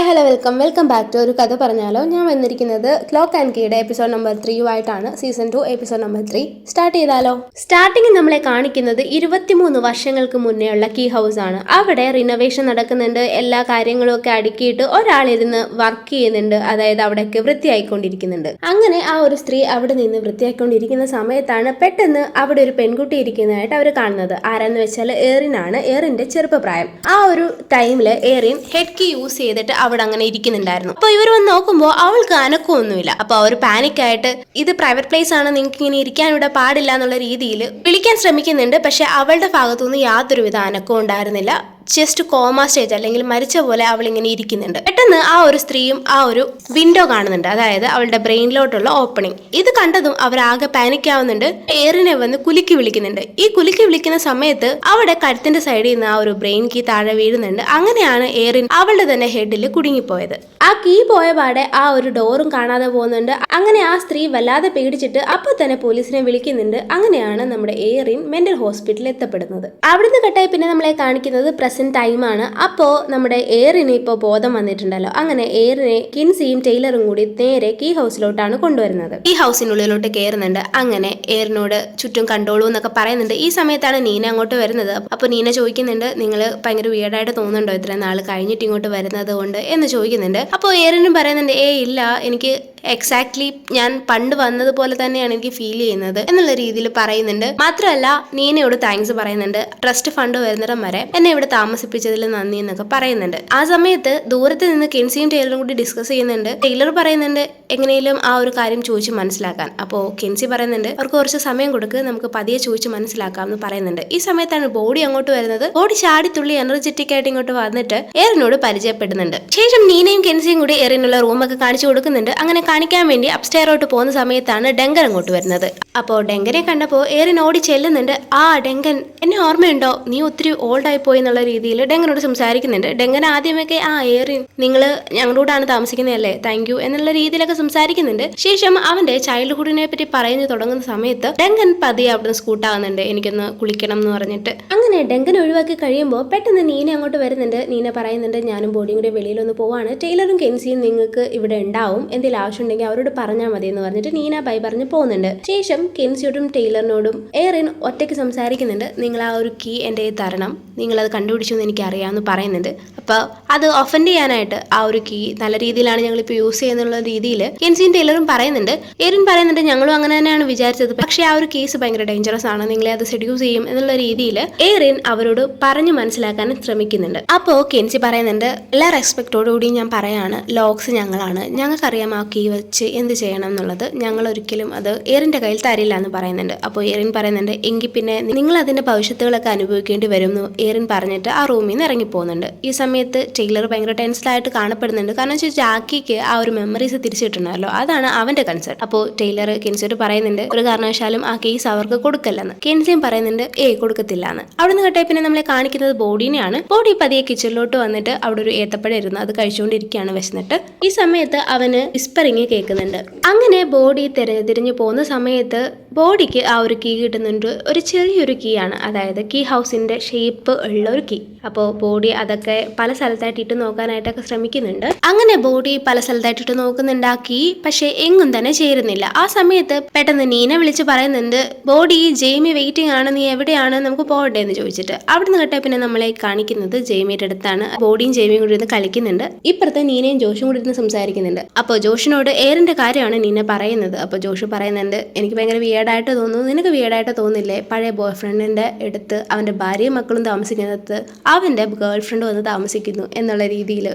Hi hello welcome. Welcome back to ഒരു കഥ പറഞ്ഞാലോ. ഞാൻ വന്നിരിക്കുന്നത് ക്ലോക്ക് ആൻഡ് കീയുടെ episode number ത്രീയുമായിട്ടാണ്. Season two episode number three. Start ചെയ്താലോ? സ്റ്റാർട്ടിങ് നമ്മളെ കാണിക്കുന്നത് ഇരുപത്തിമൂന്ന് വർഷങ്ങൾക്ക് മുന്നേ ഉള്ള കീ ഹൗസ് ആണ്. അവിടെ റിനോവേഷൻ നടക്കുന്നുണ്ട്. എല്ലാ കാര്യങ്ങളും ഒക്കെ അടുക്കിയിട്ട് ഒരാളിരുന്ന് വർക്ക് ചെയ്യുന്നുണ്ട്. അതായത് അവിടെയൊക്കെ വൃത്തിയായിക്കൊണ്ടിരിക്കുന്നുണ്ട്. അങ്ങനെ ആ ഒരു സ്ത്രീ അവിടെ നിന്ന് വൃത്തിയായിക്കൊണ്ടിരിക്കുന്ന സമയത്താണ് പെട്ടെന്ന് അവിടെ ഒരു പെൺകുട്ടി ഇരിക്കുന്നതായിട്ട് അവർ കാണുന്നത്. ആരാന്ന് വെച്ചാൽ ഏറിനാണ് ഏറിന്റെ ചെറുപ്പപ്രായം. ആ ഒരു ടൈമിൽ എറിൻ ഹെഡ് കീ യൂസ് ചെയ്തിട്ട് അവിടെ അങ്ങനെ ഇരിക്കുന്നുണ്ടായിരുന്നു. അപ്പൊ ഇവർ വന്ന് നോക്കുമ്പോൾ അവൾക്ക് അനക്കമൊന്നുമില്ല. അപ്പൊ അവർ പാനിക്കായിട്ട് ഇത് പ്രൈവറ്റ് പ്ലേസ് ആണ് നിങ്ങൾക്ക് ഇങ്ങനെ ഇരിക്കാൻ ഇവിടെ പാടില്ല എന്നുള്ള രീതിയിൽ വിളിക്കാൻ ശ്രമിക്കുന്നുണ്ട്. പക്ഷെ അവളുടെ ഭാഗത്തുനിന്ന് യാതൊരുവിധ അനക്കവും ഉണ്ടായിരുന്നില്ല. ജസ്റ്റ് കോമ സ്റ്റേജ് അല്ലെങ്കിൽ മരിച്ച പോലെ അവൾ ഇങ്ങനെ ഇരിക്കുന്നുണ്ട്. പെട്ടെന്ന് ആ ഒരു സ്ത്രീയും ആ ഒരു വിൻഡോ കാണുന്നുണ്ട്. അതായത് അവളുടെ ബ്രെയിനിലോട്ടുള്ള ഓപ്പണിംഗ് ഇത് കണ്ടതും അവരാകെ പാനിക് ആവുന്നുണ്ട്. എയറിനെ വന്ന് കുലുക്കി വിളിക്കുന്നുണ്ട്. ഈ കുലുക്കി വിളിക്കുന്ന സമയത്ത് അവിടെ കഴുത്തിന്റെ സൈഡിൽ നിന്ന് ആ ഒരു ബ്രെയിൻ കീ താഴെ വീഴുന്നുണ്ട്. അങ്ങനെയാണ് എയറിൻ അവളുടെ തന്നെ ഹെഡിൽ കുടുങ്ങിപ്പോയത്. ആ കീ പോയ പാടെ ആ ഒരു ഡോറും കാണാതെ പോകുന്നുണ്ട്. അങ്ങനെ ആ സ്ത്രീ വല്ലാതെ പേടിച്ചിട്ട് അപ്പൊ തന്നെ പോലീസിനെ വിളിക്കുന്നുണ്ട്. അങ്ങനെയാണ് നമ്മുടെ എയറിൻ മെന്റൽ ഹോസ്പിറ്റലിൽ എത്തപ്പെടുന്നത്. അവിടുന്ന് കട്ടായി പിന്നെ നമ്മളെ കാണിക്കുന്നത് ടൈമാണ് അപ്പോൾ നമ്മുടെ എയറിന് ഇപ്പോൾ ബോധം വന്നിട്ടുണ്ടല്ലോ. അങ്ങനെ എയറിനെ കിൻസിയും ടൈലറും കൂടി നേരെ കീ ഹൗസിലോട്ടാണ് കൊണ്ടുവരുന്നത്. ഈ ഹൗസിനുള്ളിലോട്ട് കയറുന്നുണ്ട് അങ്ങനെ എയറിനോട് ചുറ്റും കണ്ടോളൂ എന്നൊക്കെ പറയുന്നുണ്ട്. ഈ സമയത്താണ് നീന അങ്ങോട്ട് വരുന്നത്. അപ്പോൾ നീന ചോദിക്കുന്നുണ്ട് നിങ്ങൾ ഭയങ്കര വീടായിട്ട് തോന്നുന്നുണ്ടോ? ഇത്രയും നാൾ കഴിഞ്ഞിട്ട് ഇങ്ങോട്ട് വരുന്നത് കൊണ്ട്? എന്ന് ചോദിക്കുന്നുണ്ട്. അപ്പോൾ എയറിനും പറയുന്നുണ്ട് ഏ ഇല്ല എനിക്ക് എക്സാക്ട്ലി ഞാൻ പണ്ട് വന്നതുപോലെ തന്നെയാണ് എനിക്ക് ഫീൽ ചെയ്യുന്നത് എന്നുള്ള രീതിയിൽ പറയുന്നുണ്ട്. മാത്രമല്ല നീനയോട് താങ്ക്സ് പറയുന്നുണ്ട്. ട്രസ്റ്റ് ഫണ്ട് വരുന്നിടം വരെ എന്നെ ഇവിടെ താമസിപ്പിച്ചതിൽ നന്ദി എന്നൊക്കെ പറയുന്നുണ്ട്. ആ സമയത്ത് ദൂരത്ത് നിന്ന് കെൻസിയും ടൈലറും കൂടി ഡിസ്കസ് ചെയ്യുന്നുണ്ട്. ടൈലർ പറയുന്നുണ്ട് എങ്ങനെയും ആ ഒരു കാര്യം ചോദിച്ച് മനസ്സിലാക്കാൻ. അപ്പോൾ കെൻസി പറയുന്നുണ്ട് അവർക്ക് കുറച്ച് സമയം കൊടുക്ക് നമുക്ക് പതിയെ ചോദിച്ച് മനസ്സിലാക്കാം എന്ന് പറയുന്നുണ്ട്. ഈ സമയത്താണ് ബോഡി അങ്ങോട്ട് വരുന്നത്. ബോഡി ചാടിത്തുള്ളി എനർജറ്റിക് ആയിട്ട് ഇങ്ങോട്ട് വന്നിട്ട് എറിനോട് പരിചയപ്പെടുന്നുണ്ട്. ശേഷം നീനയും കെൻസിയും കൂടി എറിനുള്ള റൂമൊക്കെ കാണിച്ചു കൊടുക്കുന്നുണ്ട്. അങ്ങനെ കാണിക്കാൻ വേണ്ടി അപ്സ്റ്റെയറോട്ട് പോകുന്ന സമയത്താണ് ഡെങ്കൻ അങ്ങോട്ട് വരുന്നത്. അപ്പോൾ ഡെങ്കനെ കണ്ടപ്പോൾ എയറിൻ ഓടി ചെല്ലുന്നുണ്ട്. ആ ഡെങ്കൻ എന്നെ ഓർമ്മയുണ്ടോ? നീ ഒത്തിരി ഓൾഡായി പോയി എന്നുള്ള രീതിയിൽ ഡെങ്കനോട് സംസാരിക്കുന്നുണ്ട്. ഡെങ്കൻ ആദ്യമൊക്കെ ആ എയറിൻ നിങ്ങൾ ഞങ്ങളുടെ കൂടാണ് താമസിക്കുന്നതല്ലേ? താങ്ക് യു എന്നുള്ള രീതിയിലൊക്കെ സംസാരിക്കുന്നുണ്ട്. ശേഷം അവന്റെ ചൈൽഡ്ഹുഡിനെ പറ്റി പറഞ്ഞു തുടങ്ങുന്ന സമയത്ത് ഡെങ്കൻ പതിയെ അവിടുന്ന് സ്കൂട്ടാകുന്നുണ്ട് എനിക്കൊന്ന് കുളിക്കണം എന്ന് പറഞ്ഞിട്ട്. അങ്ങനെ ഡെങ്കൻ ഒഴിവാക്കി കഴിയുമ്പോൾ പെട്ടെന്ന് നീന അങ്ങോട്ട് വരുന്നുണ്ട്. നീന പറയുന്നുണ്ട് ഞാനും ബോഡിയും കൂടി വെളിയിലൊന്ന് പോവാണ്. ടൈലറും കെൻസിയും നിങ്ങൾക്ക് ഇവിടെ ഉണ്ടാവും. എന്തെങ്കിലും ആവശ്യമുണ്ടെങ്കിൽ അവരോട് പറഞ്ഞാൽ മതി എന്ന് പറഞ്ഞിട്ട് നീന ബൈ പറഞ്ഞ് പോകുന്നുണ്ട്. ശേഷം കെൻസിയോടും ടൈലറിനോടും എയറിൻ ഒറ്റയ്ക്ക് സംസാരിക്കുന്നുണ്ട്. നിങ്ങൾ ആ ഒരു കീ എന്റെ തരണം. നിങ്ങളത് കണ്ടുപിടിച്ചു എന്ന് എനിക്ക് അറിയാമെന്ന് പറയുന്നുണ്ട്. അപ്പോൾ അത് ഒഫൻഡ് ചെയ്യാനായിട്ട് ആ ഒരു കീ നല്ല രീതിയിലാണ് ഞങ്ങളിപ്പോൾ യൂസ് ചെയ്യുന്നുള്ള രീതിയിൽ കെൻസിയും ടൈലറും പറയുന്നുണ്ട്. എരിൻ പറയുന്നുണ്ട് ഞങ്ങളും അങ്ങനെ തന്നെയാണ് വിചാരിച്ചത്. പക്ഷേ ആ ഒരു കേസ് ഭയങ്കര ഡേഞ്ചറസ് ആണ്. നിങ്ങളെ അത് സെഡ്യൂസ് ചെയ്യും എന്നുള്ള രീതിയിൽ എറിൻ അവരോട് പറഞ്ഞു മനസ്സിലാക്കാൻ ശ്രമിക്കുന്നുണ്ട്. അപ്പോൾ കെൻസി പറയുന്നുണ്ട് എല്ലാ റെസ്പെക്റ്റോടുകൂടി ഞാൻ പറയാണ്. ലോക്സ് ഞങ്ങളാണ്. ഞങ്ങൾക്കറിയാം ആ കീ വെച്ച് എന്ത് ചെയ്യണം എന്നുള്ളത്. ഞങ്ങൾ ഒരിക്കലും അത് എറിന്റെ കയ്യിൽ തരില്ല എന്ന് പറയുന്നുണ്ട്. അപ്പോൾ എറിൻ പറയുന്നുണ്ട് എങ്കിൽ പിന്നെ നിങ്ങൾ അതിന്റെ ഭവിഷ്യത്തുകളൊക്കെ അനുഭവിക്കേണ്ടി വരും എന്ന് എറിൻ പറഞ്ഞിട്ട് ആ റൂമിൽ നിന്ന് ഇറങ്ങി പോകുന്നുണ്ട് ഈ സമയത്ത് ടൈലർ ഭയങ്കര ടെൻസ്ഡായിട്ട് കാണപ്പെടുന്നുണ്ട്. കാരണം വെച്ചാൽ ജാക്കിക്ക് ആ ഒരു മെമ്മറീസ് തിരിച്ചിട്ടുണ്ടല്ലോ അതാണ് അവന്റെ കൺസേൺ അപ്പോൾ ടെയ്ലർ കെൻസിയോട് പറയുന്നുണ്ട് ഒരു കാരണവശാലും ആ കേസ് അവർക്ക് കൊടുക്കല്ലെന്ന്. കെൻസിയും പറയുന്നുണ്ട് ഏ കൊടുക്കത്തില്ല എന്ന് അവിടെ നിന്ന് കേട്ടേ പിന്നെ നമ്മളെ കാണിക്കുന്നത് ബോഡീനെയാണ്. ബോഡി പതിയെ കിച്ചണിലോട്ട് വന്നിട്ട് അവിടെ ഒരു ഏത്തപ്പഴം ഇരുന്ന് അത് കഴിച്ചുകൊണ്ടിരിക്കുകയാണ് വിശന്നിട്ട്. ഈ സമയത്ത് അവന് വിസ്പറിങ് കേൾക്കുന്നുണ്ട്. അങ്ങനെ ബോഡി തിരഞ്ഞു പോകുന്ന സമയത്ത് ബോഡിക്ക് ആ ഒരു കീ കിട്ടുന്നുണ്ട്. ഒരു ചെറിയൊരു കീ ആണ്. അതായത് കീ ഹൗസിന്റെ ഷേപ്പ് ഉള്ള ഒരു കീ അപ്പോൾ ബോഡി അതൊക്കെ പല സ്ഥലത്തായിട്ട് ഇട്ട് നോക്കാനായിട്ടൊക്കെ ശ്രമിക്കുന്നുണ്ട്. അങ്ങനെ ബോഡി പല സ്ഥലത്തായിട്ട് ഇട്ട് നോക്കുന്നുണ്ടാക്കി പക്ഷെ എങ്ങും തന്നെ ചേരുന്നില്ല. ആ സമയത്ത് പെട്ടെന്ന് നീന വിളിച്ച് പറയുന്നുണ്ട് ബോഡി ജെയ്മി വെയിറ്റിംഗ് ആണ് നീ എവിടെയാണ് നമുക്ക് പോകട്ടെ എന്ന് ചോദിച്ചിട്ട്. അവിടുന്ന് കേട്ടാൽ പിന്നെ നമ്മളെ കാണിക്കുന്നത് ജെയ്മിയുടെ അടുത്താണ്. ബോഡിയും ജെയ്മിയും കൂടി ഇരുന്ന് കളിക്കുന്നുണ്ട്. ഇപ്പുറത്തെ നീനയും ജോഷും കൂടി ഇരുന്ന് സംസാരിക്കുന്നുണ്ട്. അപ്പോൾ ജോഷിനോട് എയറിന്റെ കാര്യമാണ് നീന പറയുന്നത്. അപ്പോൾ ജോഷു പറയുന്നുണ്ട് എനിക്ക് ഭയങ്കര വിയേഡായിട്ട് തോന്നുന്നു. നിനക്ക് വിയേഡായിട്ട് തോന്നില്ലേ? പഴയ ബോയ് ഫ്രണ്ടിന്റെ അടുത്ത് അവന്റെ ഭാര്യയും മക്കളും താമസിക്കുന്നത്. അവന്റെ ഗേൾ ഫ്രണ്ട് വന്ന് താമസിക്കുന്നു. എന്നുള്ള രീതിയിൽ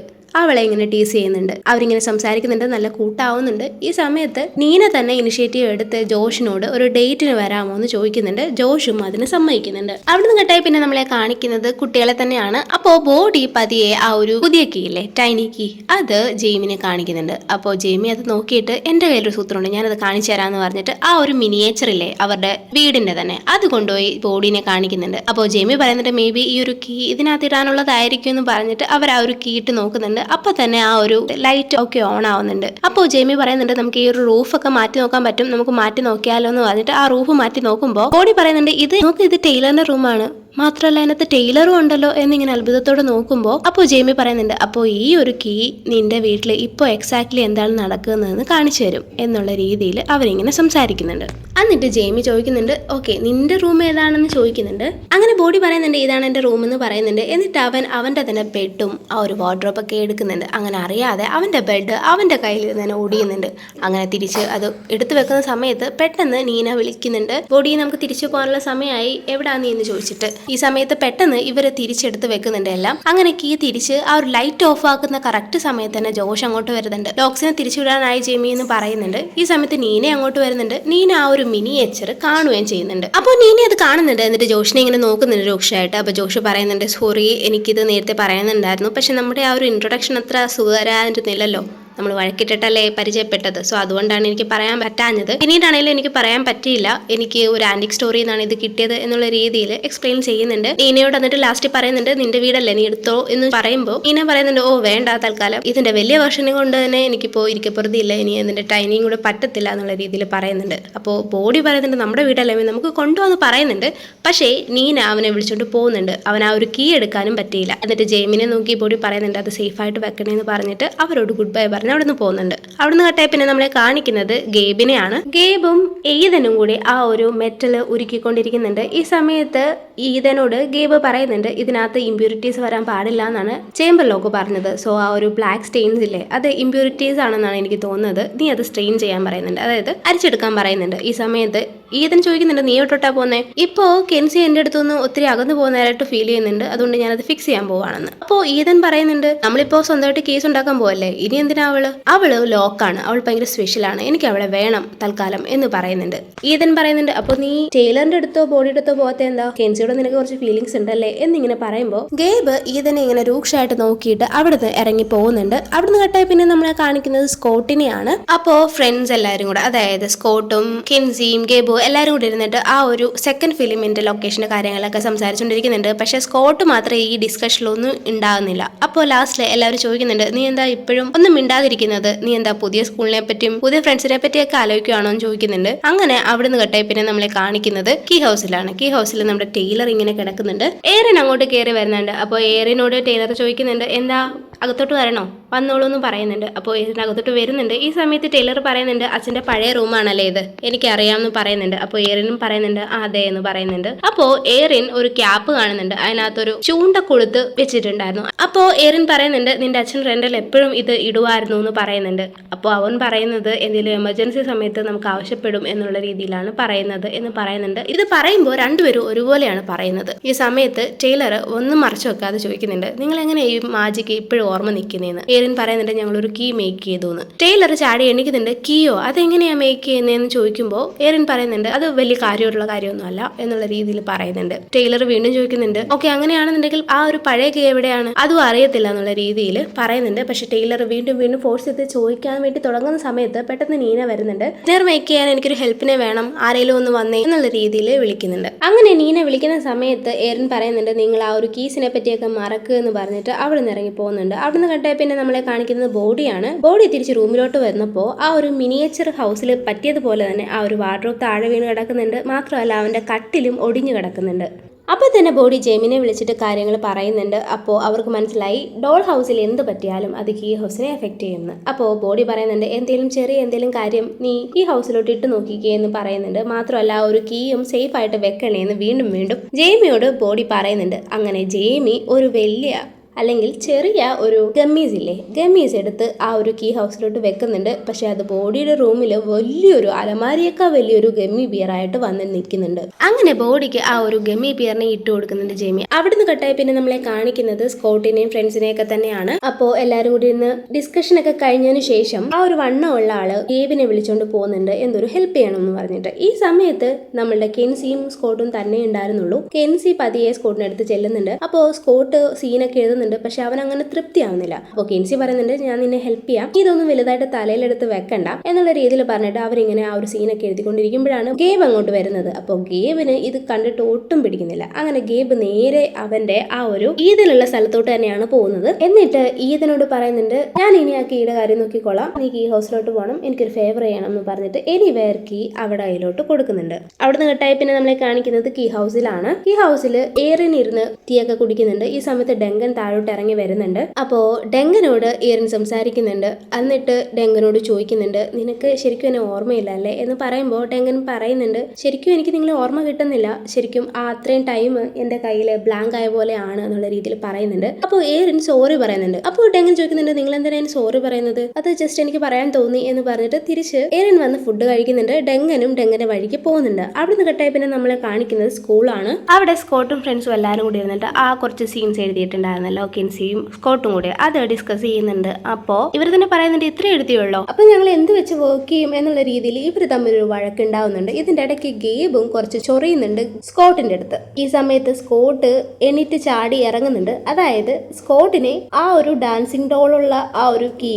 അവളെ ഇങ്ങനെ ടീസ് ചെയ്യുന്നുണ്ട്. അവരിങ്ങനെ സംസാരിക്കുന്നുണ്ട്. നല്ല കൂട്ടാവുന്നുണ്ട്. ഈ സമയത്ത് നീന തന്നെ ഇനിഷ്യേറ്റീവ് എടുത്ത് ജോഷിനോട് ഒരു ഡേറ്റിന് വരാമോ എന്ന് ചോദിക്കുന്നുണ്ട്. ജോഷും അതിന് സമ്മതിക്കുന്നുണ്ട്. അവിടുന്ന് കേട്ടായി പിന്നെ നമ്മളെ കാണിക്കുന്നത് കുട്ടികളെ തന്നെയാണ്. അപ്പോ ബോഡി പതിയെ ആ ഒരു പുതിയ കീ ഇല്ലേ? ടൈനി കീ അത് ജെയിമിനെ കാണിക്കുന്നുണ്ട്. അപ്പോ ജെയിമി അത് നോക്കിയിട്ട് എന്റെ കയ്യിലൊരു സൂത്രമുണ്ട്. ഞാനത് കാണിച്ചു തരാമെന്ന് പറഞ്ഞിട്ട് ആ ഒരു മിനിയേച്ചർ ഇല്ലേ? അവരുടെ വീടിന്റെ തന്നെ. അത് കൊണ്ടുപോയി ബോഡിനെ കാണിക്കുന്നുണ്ട്. അപ്പോ ജെയിമി പറയുന്നുണ്ട് മേ ബി ഈ ഒരു കീ ഇതിനകത്ത് ഇടാനുള്ളതായിരിക്കും എന്ന് പറഞ്ഞിട്ട് അവർ ആ ഒരു കീ ഇട്ട് നോക്കുന്നുണ്ട്. അപ്പൊ തന്നെ ആ ഒരു ലൈറ്റ് ഒക്കെ ഓൺ ആവുന്നുണ്ട്. അപ്പോൾ ജെയ്മി പറയുന്നുണ്ട് നമുക്ക് ഈ ഒരു റൂഫ് ഒക്കെ മാറ്റി നോക്കാൻ പറ്റും. നമുക്ക് മാറ്റി നോക്കിയാലോ എന്ന് പറഞ്ഞിട്ട് ആ റൂഫ് മാറ്റി നോക്കുമ്പോൾ കോടി പറയുന്നുണ്ട് ഇത് നമുക്ക് ഇത് ടൈലറിന്റെ റൂമാണ് മാത്രമല്ല അതിനകത്ത് ടൈലറും ഉണ്ടല്ലോ എന്നിങ്ങനെ അത്ഭുതത്തോടെ നോക്കുമ്പോൾ അപ്പോൾ ജെയ്മി പറയുന്നുണ്ട് അപ്പോൾ ഈ ഒരു കീ നിന്റെ വീട്ടിൽ ഇപ്പോൾ എക്സാക്ട്ലി എന്താണ് നടക്കുന്നതെന്ന് കാണിച്ചു തരും എന്നുള്ള രീതിയിൽ അവരിങ്ങനെ സംസാരിക്കുന്നുണ്ട്. എന്നിട്ട് ജെയ്മി ചോദിക്കുന്നുണ്ട് ഓക്കെ നിന്റെ റൂം ഏതാണെന്ന് ചോദിക്കുന്നുണ്ട്? അങ്ങനെ ബോഡി പറയുന്നുണ്ട് ഇതാണ് എന്റെ റൂം എന്ന് പറയുന്നുണ്ട്. എന്നിട്ട് അവൻ അവന്റെ തന്നെ ബെഡും ആ ഒരു വാർഡ്രോബ് ഒക്കെ എടുക്കുന്നുണ്ട്. അങ്ങനെ അറിയാതെ അവന്റെ ബെഡ് അവന്റെ കയ്യിൽ തന്നെ ഒടിയുന്നുണ്ട് അങ്ങനെ തിരിച്ച് അത് എടുത്തു വെക്കുന്ന സമയത്ത് പെട്ടെന്ന് നീന വിളിക്കുന്നുണ്ട് ബോഡി നമുക്ക് തിരിച്ചു പോകാനുള്ള സമയമായി. എവിടാ നീ എന്ന് ചോദിച്ചിട്ട്? ഈ സമയത്ത് പെട്ടെന്ന് ഇവർ തിരിച്ചെടുത്ത് വെക്കുന്നുണ്ട് എല്ലാം. അങ്ങനെ കീ തിരിച്ച് ആ ഒരു ലൈറ്റ് ഓഫ് ആക്കുന്ന കറക്റ്റ് സമയത്ത് തന്നെ ജോഷ് അങ്ങോട്ട് വരുന്നുണ്ട്. ഡോക്സിനെ തിരിച്ചുവിടാനായി ജെമി എന്ന് പറയുന്നുണ്ട്. ഈ സമയത്ത് നീന അങ്ങോട്ട് വരുന്നുണ്ട്. നീന ആ ഒരു മിനിയേച്ചർ കാണുകയും ചെയ്യുന്നുണ്ട്. അപ്പോൾ നീന അത് കാണുന്നുണ്ട് എന്നിട്ട് ജോഷിനെ ഇങ്ങനെ നോക്കുന്നുണ്ട് രൂക്ഷമായിട്ട് അപ്പോൾ ജോഷ് പറയുന്നുണ്ട് സോറി എനിക്കിത് നേരത്തെ പറയുന്നുണ്ടായിരുന്നു. പക്ഷെ നമ്മുടെ ആ ഒരു ഇൻട്രൊഡക്ഷൻ അത്ര സുഖകരായിരുന്നില്ലല്ലോ നമ്മൾ വഴക്കിട്ടിട്ടല്ലേ പരിചയപ്പെട്ടത്. സോ അതുകൊണ്ടാണ് എനിക്ക് പറയാൻ പറ്റാഞ്ഞത്. പിന്നീടാണെങ്കിലും എനിക്ക് പറയാൻ പറ്റിയില്ല. എനിക്ക് ഒരു ആന്റിക് സ്റ്റോറി എന്നാണ് ഇത് കിട്ടിയത് എന്നുള്ള രീതിയിൽ എക്സ്പ്ലെയിൻ ചെയ്യുന്നുണ്ട്. നീനയോട് എന്നിട്ട് ലാസ്റ്റ് പറയുന്നുണ്ട് നിന്റെ വീടല്ലേ? നീ എടുത്തോ? എന്ന് പറയുമ്പോൾ നീന പറയുന്നുണ്ട് ഓ വേണ്ട തൽക്കാലം. ഇതിന്റെ വലിയ വേർഷനെ കൊണ്ട് തന്നെ എനിക്കിപ്പോൾ ഇരിക്കപ്പുറത്തില്ല ഇനി അതിന്റെ ടൈനിങ് കൂടെ പറ്റത്തില്ല എന്നുള്ള രീതിയിൽ പറയുന്നുണ്ട്. അപ്പോൾ ബോഡി പറയുന്നുണ്ട് നമ്മുടെ വീടല്ലേ? നമുക്ക് കൊണ്ടുവന്ന് പറയുന്നുണ്ട്. പക്ഷേ നീന അവനെ വിളിച്ചോണ്ട് പോകുന്നുണ്ട്. അവൻ ആ ഒരു കീ എടുക്കാനും പറ്റിയില്ല. എന്നിട്ട് ജെയിമിനെ നോക്കി ബോഡി പറയുന്നുണ്ട് അത് സേഫ് ആയിട്ട് വെക്കണേന്ന് പറഞ്ഞിട്ട് അവരോട് ഗുഡ് ബൈ പറഞ്ഞ് അവിടുന്ന് പോകുന്നുണ്ട്. അവിടുന്ന് കട്ടെ പിന്നെ നമ്മളെ കാണിക്കുന്നത് ഗേബിനെയാണ്. ഗേബും ഈതനും കൂടി ആ ഒരു മെറ്റൽ ഉരുക്കിക്കൊണ്ടിരിക്കുന്നുണ്ട്. ഈ സമയത്ത് ഈതനോട് ഗേബ് പറയുന്നുണ്ട് ഇതിനകത്ത് ഇമ്പ്യൂരിറ്റീസ് വരാൻ പാടില്ല എന്നാണ് ചേംബർ ലോക്ക് പറഞ്ഞത്. സോ ആ ഒരു ബ്ലാക്ക് സ്റ്റെയിൻസ് ഇല്ലേ അത് ഇമ്പ്യൂരിറ്റീസ് ആണെന്നാണ് എനിക്ക് തോന്നുന്നത്. നീ അത് സ്ട്രെയിൻ ചെയ്യാൻ പറയുന്നുണ്ട്. അതായത് അരിച്ചെടുക്കാൻ പറയുന്നുണ്ട്. ഈ സമയത്ത് ഈതൻ ചോദിക്കുന്നുണ്ട് നീ എവിടോട്ടാ പോകുന്നേ ഇപ്പോ കെൻസി എന്റെ അടുത്തുനിന്ന് ഒത്തിരി അകന്നു പോകുന്നതായിട്ട് ഫീൽ ചെയ്യുന്നുണ്ട്. അതുകൊണ്ട് ഞാനത് ഫിക്സ് ചെയ്യാൻ പോവാണെന്ന്. അപ്പോൾ ഈതൻ പറയുന്നുണ്ട് നമ്മളിപ്പോ സ്വന്തമായിട്ട് കേസ് ഉണ്ടാക്കാൻ പോവല്ലേ? ഇനി എന്തിനാ അവൾ? അവൾ ലോക്കാണ് അവൾ ഭയങ്കര സ്പെഷ്യലാണ് എനിക്ക് അവളെ വേണം തൽക്കാലം എന്ന് പറയുന്നുണ്ട്. ഈതൻ പറയുന്നുണ്ട് അപ്പോൾ നീ ടൈലറിന്റെ അടുത്തോ ബോഡി അടുത്തോ പോകാത്ത എന്താ? കെൻസിയോട് നിനക്ക് കുറച്ച് ഫീലിങ്സ് ഉണ്ടല്ലേ? എന്നിങ്ങനെ പറയുമ്പോൾ ഗേബ് ഈതനെ ഇങ്ങനെ രൂക്ഷമായിട്ട് നോക്കിയിട്ട് അവിടുന്ന് ഇറങ്ങി പോകുന്നുണ്ട്. അവിടുന്ന് കട്ടായി പിന്നെ നമ്മളെ കാണിക്കുന്നത് സ്കോട്ടിനെയാണ്. അപ്പോൾ ഫ്രണ്ട്സ് എല്ലാരും കൂടെ അതായത് സ്കോട്ടും കെൻസിയും ഗേബും എല്ലാവരും കൂടി ഇരുന്നിട്ട് ആ ഒരു സെക്കൻഡ് ഫിലിമിന്റെ ലൊക്കേഷന്റെ കാര്യങ്ങളൊക്കെ സംസാരിച്ചുകൊണ്ടിരിക്കുന്നുണ്ട് പക്ഷേ സ്കോട്ട് മാത്രമേ ഈ ഡിസ്കഷനിലൊന്നും ഉണ്ടാകുന്നില്ല അപ്പോൾ ലാസ്റ്റിൽ എല്ലാവരും ചോദിക്കുന്നുണ്ട് നീ എന്താ ഇപ്പോഴും ഒന്നും മിണ്ടാതിരിക്കുന്നത്? നീ എന്താ പുതിയ സ്കൂളിനെ പറ്റിയും പുതിയ ഫ്രണ്ട്സിനെ പറ്റിയൊക്കെ ആലോചിക്കുകയാണോ എന്ന് ചോദിക്കുന്നുണ്ട്. അങ്ങനെ അവിടുന്ന് കേട്ടേ പിന്നെ നമ്മളെ കാണിക്കുന്നത് കീ ഹൗസിലാണ് കീ ഹൗസിൽ നമ്മുടെ ടൈലർ ഇങ്ങനെ കിടക്കുന്നുണ്ട്. ഏറിൻ അങ്ങോട്ട് കയറി വരുന്നുണ്ട്. അപ്പോൾ ഏറിനോട് ടൈലർ ചോദിക്കുന്നുണ്ട് എന്താ അകത്തോട്ട് വരണോ? വന്നോളൂ എന്ന് പറയുന്നുണ്ട്. അപ്പോൾ ഇതിനകത്തോട്ട് വരുന്നുണ്ട്. ഈ സമയത്ത് ടൈലർ പറയുന്നുണ്ട് അച്ഛന്റെ പഴയ റൂമാണല്ലേ ഇത്? എനിക്കറിയാമെന്ന് പറയുന്നുണ്ട്. അപ്പോൾ ഏറിനും പറയുന്നുണ്ട് ആ അതെ എന്ന് പറയുന്നുണ്ട്. അപ്പോൾ ഏറിൻ ഒരു ക്യാപ്പ് കാണുന്നുണ്ട്. അതിനകത്തൊരു ചൂണ്ട കൊളുത്ത് വെച്ചിട്ടുണ്ടായിരുന്നു. അപ്പോൾ ഏറിൻ പറയുന്നുണ്ട് നിന്റെ അച്ഛൻ റെന്റൽ എപ്പോഴും ഇത് ഇടുവായിരുന്നു എന്ന് പറയുന്നുണ്ട്. അപ്പോൾ അവൻ പറയുന്നത് എന്തെങ്കിലും എമർജൻസി സമയത്ത് നമുക്ക് ആവശ്യപ്പെടും എന്നുള്ള രീതിയിലാണ് പറയുന്നത് എന്ന് പറയുന്നുണ്ട്. ഇത് പറയുമ്പോൾ രണ്ടുപേരും ഒരുപോലെയാണ് പറയുന്നത്. ഈ സമയത്ത് ടൈലർ ഒന്നും മറച്ചു വെക്കാതെ ചോദിക്കുന്നുണ്ട് നിങ്ങൾ എങ്ങനെ ഈ മാജിക്ക് ഇപ്പോഴും ഓർമ്മ നിൽക്കുന്നതെന്ന് ഏറിൻ പറയുന്നുണ്ട് ഞങ്ങളൊരു കീ മേക്ക് ചെയ്തു എന്ന് ടൈലർ ചാടി എണ്ണിക്കുന്നുണ്ട് കീയോ അതെങ്ങനെയാണ് മേക്ക് ചെയ്യുന്നതെന്ന് ചോദിക്കുമ്പോൾ ഏറിൻ പറയുന്നുണ്ട് അത് വലിയ കാര്യമുള്ള കാര്യമൊന്നുമല്ല എന്നുള്ള രീതിയിൽ പറയുന്നുണ്ട്. ടൈലർ വീണ്ടും ചോദിക്കുന്നുണ്ട് ഓക്കെ അങ്ങനെയാണെന്നുണ്ടെങ്കിൽ ആ ഒരു പഴയ കീ എവിടെയാണ്? അതും അറിയത്തില്ല എന്നുള്ള രീതിയിൽ പറയുന്നുണ്ട്. പക്ഷെ ടൈലർ വീണ്ടും വീണ്ടും ഫോഴ്സ് ചെയ്ത് ചോദിക്കാൻ വേണ്ടി തുടങ്ങുന്ന സമയത്ത് പെട്ടെന്ന് നീന വരുന്നുണ്ട് ഡിന്നർ മേക്ക് ചെയ്യാൻ എനിക്കൊരു ഹെൽപ്പിനെ വേണം ആരെങ്കിലും ഒന്ന് വന്നേ എന്നുള്ള രീതിയിൽ വിളിക്കുന്നുണ്ട്. അങ്ങനെ നീന വിളിക്കുന്ന സമയത്ത് ഏറിൻ പറയുന്നുണ്ട് നിങ്ങൾ ആ ഒരു കീസിനെ പറ്റിയൊക്കെ മറക്കുക എന്ന് പറഞ്ഞിട്ട് അവിടെ നിന്ന് ഇറങ്ങി പോകുന്നുണ്ട്. അവിടെ നിന്ന് കണ്ടേ പിന്നെ നമ്മളെ കാണിക്കുന്നത് ബോഡിയാണ്. ബോഡി തിരിച്ച് റൂമിലോട്ട് വന്നപ്പോൾ ആ ഒരു മിനിയേച്ചർ ഹൗസിൽ പറ്റിയതുപോലെ തന്നെ ആ ഒരു വാർഡ്രോബ് താഴെ വീണ് കിടക്കുന്നുണ്ട്. മാത്രമല്ല അവന്റെ കട്ടിലും ഒടിഞ്ഞു കിടക്കുന്നുണ്ട്. അപ്പോൾ തന്നെ ബോഡി ജെമിനെ വിളിച്ചിട്ട് കാര്യങ്ങൾ പറയുന്നുണ്ട്. അപ്പോൾ അവർക്ക് മനസ്സിലായി ഡോൾ ഹൗസിൽ എന്ത് പറ്റിയാലും അത് കീ ഹൗസിനെ എഫക്റ്റ് ചെയ്യുന്നു. അപ്പോൾ ബോഡി പറയുന്നുണ്ട് എന്തെങ്കിലും ചെറിയ എന്തെങ്കിലും കാര്യം നീ ഈ ഹൗസിലോട്ട് ഇട്ട് നോക്കിക്കേ എന്ന് പറയുന്നുണ്ട്. മാത്രമല്ല ഒരു കീയും സേഫ് ആയിട്ട് വെക്കണേ എന്ന് വീണ്ടും വീണ്ടും ജെയ്മിയോട് ബോഡി പറയുന്നുണ്ട്. അങ്ങനെ ജെയ്മി ഒരു വലിയ അല്ലെങ്കിൽ ചെറിയ ഒരു ഗമ്മീസ് ഇല്ലേ ഗമ്മീസ് എടുത്ത് ആ ഒരു കീ ഹൗസിലോട്ട് വെക്കുന്നുണ്ട്. പക്ഷെ അത് ബോഡിയുടെ റൂമിൽ വലിയൊരു അലമാരിയേക്കാൾ വലിയൊരു ഗമ്മി ബിയർ ആയിട്ട് വന്ന് നിൽക്കുന്നുണ്ട്. അങ്ങനെ ബോഡിക്ക് ആ ഒരു ഗമ്മി ബിയറിനെ ഇട്ട് കൊടുക്കുന്നുണ്ട് ജെമി. അവിടുന്ന് കട്ടായി പിന്നെ നമ്മളെ കാണിക്കുന്നത് സ്കോട്ടിനെയും ഫ്രണ്ട്സിനെയും ഒക്കെ തന്നെയാണ്. അപ്പോൾ എല്ലാവരും കൂടി ഇന്ന് ഡിസ്കഷൻ ഒക്കെ കഴിഞ്ഞതിന് ശേഷം ആ ഒരു വണ്ണമുള്ള ആൾ ഗേബിനെ വിളിച്ചുകൊണ്ട് പോകുന്നുണ്ട്. എന്തൊരു ഹെൽപ്പ് ചെയ്യണം എന്ന് പറഞ്ഞിട്ട്. ഈ സമയത്ത് നമ്മളുടെ കെൻസിയും സ്കോട്ടും തന്നെ ഉണ്ടായിരുന്നുള്ളൂ. കെൻസി പതിയെ സ്കോട്ടിനടുത്ത് ചെല്ലുന്നുണ്ട്. അപ്പോൾ സ്കോട്ട് സീനൊക്കെ എഴുതുന്നുണ്ട്. നോക്കുന്നുണ്ട് പക്ഷെ അവൻ അങ്ങനെ തൃപ്തിയാവുന്നില്ല. അപ്പോൾ കെൻസി പറയുന്നുണ്ട് ഞാൻ നിന്നെ ഹെൽപ്പ് ചെയ്യാം. ഇതൊന്നും വലുതായിട്ട് തലയിലെടുത്ത് വെക്കണ്ട. എന്നുള്ള രീതിയിൽ പറഞ്ഞിട്ട് അവരിങ്ങനെ ആ ഒരു സീനൊക്കെ എഴുതിക്കൊണ്ടിരിക്കുമ്പോഴാണ് ഗേബ് അങ്ങോട്ട് വരുന്നത്. അപ്പോൾ ഗേബിന് ഇത് കണ്ടിട്ട് ഒട്ടും പിടിക്കുന്നില്ല. അങ്ങനെ ഗേബ് നേരെ അവന്റെ ആ ഒരു ഈദിലുള്ള സ്ഥലത്തോട്ട് തന്നെയാണ് പോകുന്നത്. എന്നിട്ട് ഈദനോട് പറയുന്നുണ്ട് ഞാൻ ഇനി ആ കീയുടെ കാര്യം നോക്കിക്കോളാം. നീ കീ ഹൗസിലോട്ട് പോകണം എനിക്കൊരു ഫേവർ ചെയ്യണം എന്ന് പറഞ്ഞിട്ട് എനി വേർ കീ അവിടെ അതിലോട്ട് കൊടുക്കുന്നുണ്ട്. അവിടുന്ന് കെട്ടായി പിന്നെ നമ്മളെ കാണിക്കുന്നത് കീ ഹൗസിലാണ്. കീ ഹൗസിൽ ഏറെ ഇരുന്ന് തീയൊക്കെ കുടിക്കുന്നുണ്ട്. ഈ സമയത്ത് ഡെങ്കൻ താഴോട്ട് ഇറങ്ങി വരുന്നുണ്ട്. അപ്പോ ഡെങ്കനോട് ഈറൻ സംസാരിക്കുന്നുണ്ട്. എന്നിട്ട് ഡെങ്കനോട് ചോദിക്കുന്നുണ്ട് നിനക്ക് ശരിക്കും എന്നെ ഓർമ്മയില്ല അല്ലേ? എന്ന് പറയുമ്പോൾ ഡെങ്കൻ പറയുന്നുണ്ട് ശരിക്കും എനിക്ക് നിങ്ങളെ ഓർമ്മ കിട്ടുന്നില്ല. ശരിക്കും ആ അത്രയും ടൈം എന്റെ കയ്യിൽ ബ്ലാങ്ക് ആയ പോലെയാണ് എന്നുള്ള രീതിയിൽ പറയുന്നുണ്ട്. അപ്പോൾ ഏറിൻ സോറി പറയുന്നുണ്ട്. അപ്പോൾ ഡെങ്കൻ ചോദിക്കുന്നുണ്ട് നിങ്ങൾ എന്തിനാണ് സോറി പറയുന്നത്? അത് ജസ്റ്റ് എനിക്ക് പറയാൻ തോന്നി എന്ന് പറഞ്ഞിട്ട് തിരിച്ച് ഏറിൻ വന്ന് ഫുഡ് കഴിക്കുന്നുണ്ട്. ഡെങ്കനും ഡെങ്കന്റെ വഴിക്ക് പോകുന്നുണ്ട്. അവിടുന്ന് കട്ടായി പിന്നെ നമ്മളെ കാണിക്കുന്നത് സ്കൂളാണ് അവിടെ സ്കോട്ടും ഫ്രണ്ട്സും എല്ലാവരും കൂടി ഇരുന്നിട്ട് ആ കുറച്ച് സീൻസ് എഴുതിയിട്ടുണ്ടായിരുന്നല്ലോ. കിൻസിയും സ്കോട്ടും കൂടെ അത് ഡിസ്കസ് ചെയ്യുന്നുണ്ട്. അപ്പോ ഇവർ തന്നെ പറയുന്നുണ്ട് ഇത്രേ എഴുതിയുള്ളോ അപ്പൊ ഞങ്ങൾ എന്ത് വെച്ച് വർക്ക് ചെയ്യും എന്നുള്ള രീതിയിൽ ഇവർ തമ്മിൽ ഒരു വഴക്കുണ്ടാവുന്നുണ്ട് ഇതിന്റെ ഇടയ്ക്ക് ഗേബും കുറച്ച് ചൊറിയുന്നുണ്ട് സ്കോട്ടിന്റെ അടുത്ത്. ഈ സമയത്ത് സ്കോട്ട് എണീറ്റ് ചാടി ഇറങ്ങുന്നുണ്ട്. അതായത് സ്കോട്ടിനെ ആ ഒരു ഡാൻസിങ് ഡോളുള്ള ആ ഒരു കീ